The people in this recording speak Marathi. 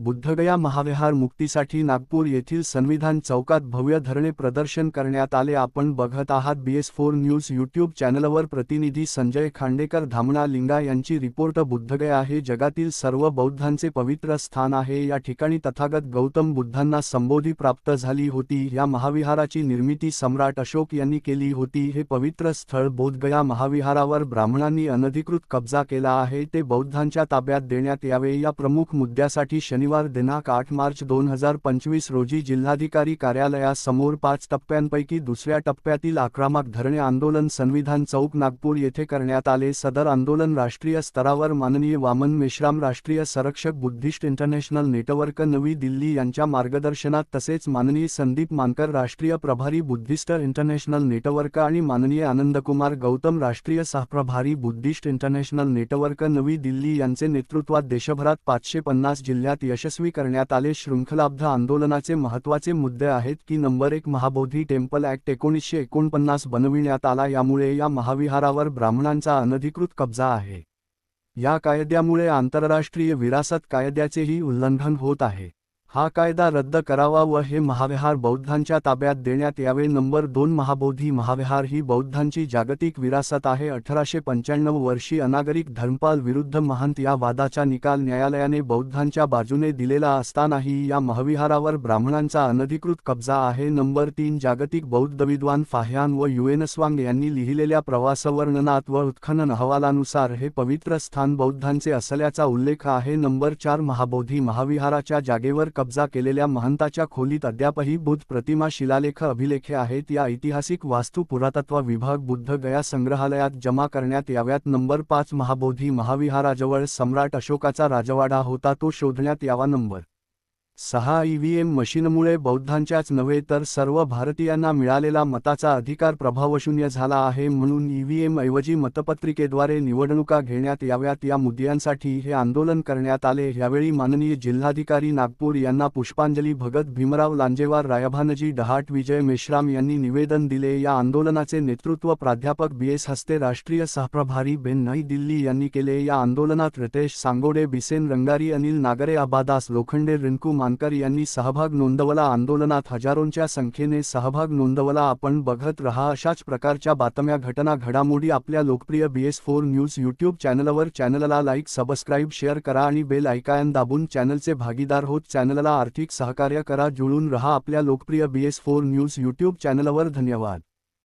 बुद्धगया महाविहार मुक्तीसाठी नागपूर येथील संविधान चौकात भव्य धरणे प्रदर्शन करण्यात आले. आपण बघत आहात बीएस फोर न्यूज यूट्यूब चॅनलवर प्रतिनिधी संजय खांडेकर धामणा लिंगा यांची रिपोर्ट. बुद्धगया हे जगातील सर्व बौद्धांचे पवित्र स्थान आहे. या ठिकाणी तथागत गौतम बुद्धांना संबोधी प्राप्त झाली होती. या महाविहाराची निर्मिती सम्राट अशोक यांनी केली होती. हे पवित्र स्थळ बोधगया महाविहारावर ब्राह्मणांनी अनधिकृत कब्जा केला आहे. ते बौद्धांच्या ताब्यात देण्यात यावे. या प्रमुख मुद्द्यासाठी शनिवार दिनांक आठ मार्च दोन हजार पंचवीस रोजी जिल्हाधिकारी कार्यालयासमोर पाच टप्प्यांपैकी दुसऱ्या टप्प्यातील आक्रमक धरणे आंदोलन संविधान चौक नागपूर येथे करण्यात आले. सदर आंदोलन राष्ट्रीय स्तरावर माननीय वामन मेश्राम राष्ट्रीय संरक्षक बुद्धिस्ट इंटरनॅशनल नेटवर्क नवी दिल्ली यांच्या मार्गदर्शनात तसेच माननीय संदीप मानकर राष्ट्रीय प्रभारी बुद्धिस्ट इंटरनॅशनल नेटवर्क आणि माननीय आनंदकुमार गौतम राष्ट्रीय सहप्रभारी बुद्धिस्ट इंटरनॅशनल नेटवर्क नवी दिल्ली यांचे नेतृत्वात देशभरात पाचशे पन्नास जिल्ह्यात यश यशस्वी करण्यात आले. शृंखलाब्ध आंदोलनाचे महत्त्वाचे मुद्दे आहेत की नंबर एक महाबोधी टेम्पल ॲक्ट एकोणीसशे एकोणपन्नास बनविण्यात आला. यामुळे या महाविहारावर ब्राह्मणांचा अनधिकृत कब्जा आहे. या कायद्यामुळे आंतरराष्ट्रीय विरासत कायद्याचेही उल्लंघन होत आहे. हा कायदा रद्द करावा व हे महाविहार बौद्धांच्या ताब्यात देण्यात यावे. नंबर दोन महाबोधी महाविहार ही बौद्धांची जागतिक विरासत आहे. अठराशे पंच्याण्णव वर्षी अनागरिक धर्मपाल विरुद्ध महंत या वादाचा निकाल न्यायालयाने बौद्धांच्या बाजूने दिलेला असतानाही या महाविहारावर ब्राह्मणांचा अनधिकृत कब्जा आहे. नंबर तीन जागतिक बौद्ध विद्वान फाह्यान व युएनस्वांग यांनी लिहिलेल्या प्रवासवर्णनात व उत्खनन अहवालानुसार हे पवित्र स्थान बौद्धांचे असल्याचा उल्लेख आहे. नंबर चार महाबोधी महाविहाराच्या जागेवर कब्जा केलेल्या महंताच्या खोलीत अद्यापही बुद्ध प्रतिमा शिलालेख अभिलेखे आहेत. या ऐतिहासिक वास्तू पुरातत्व विभाग बुद्ध गया संग्रहालयात जमा करण्यात याव्यात. नंबर पाच महाबोधी महाविहाराजवळ सम्राट अशोकाचा राजवाडा होता. तो शोधण्यात यावा. नंबर सहा ईव्हीएम मशीनमुळे बौद्धांच्याच नव्हे तर सर्व भारतीयांना मिळालेला मताचा अधिकार प्रभावशून्य झाला आहे म्हणून ईव्हीएम ऐवजी मतपत्रिकेद्वारे निवडणुका घेण्यात याव्यात या मुद्द्यांसाठी हे आंदोलन करण्यात आले. यावेळी माननीय जिल्हाधिकारी नागपूर यांना पुष्पांजली. भगत भीमराव लांजेवार रायभानजी डहाट विजय मेश्राम यांनी निवेदन दिले. या आंदोलनाचे नेतृत्व प्राध्यापक बी एस हस्ते राष्ट्रीय सहप्रभारी बेन नई दिल्ली यांनी केले. या आंदोलनात रितेश सांगोडे बिसेन रंगारी अनिल नागरे आबादास लोखंडे रिंकू मानकर यांनी सहभाग नोंदवला. आंदोलनात हजारोंच्या संख्येने सहभाग नोंदवला. आपण बघत रहा अशाच प्रकारच्या बातम्या घटना घडामोडी आपल्या लोकप्रिय बीएस फोर न्यूज यूट्यूब चॅनलवर. चॅनलला लाईक सबस्क्राईब शेअर करा आणि बेल ऐकायन दाबून चॅनलचे भागीदार होत. चॅनलला आर्थिक सहकार्य करा. जुळून रहा आपल्या लोकप्रिय बीएस फोर न्यूज यूट्यूब चॅनलवर. धन्यवाद.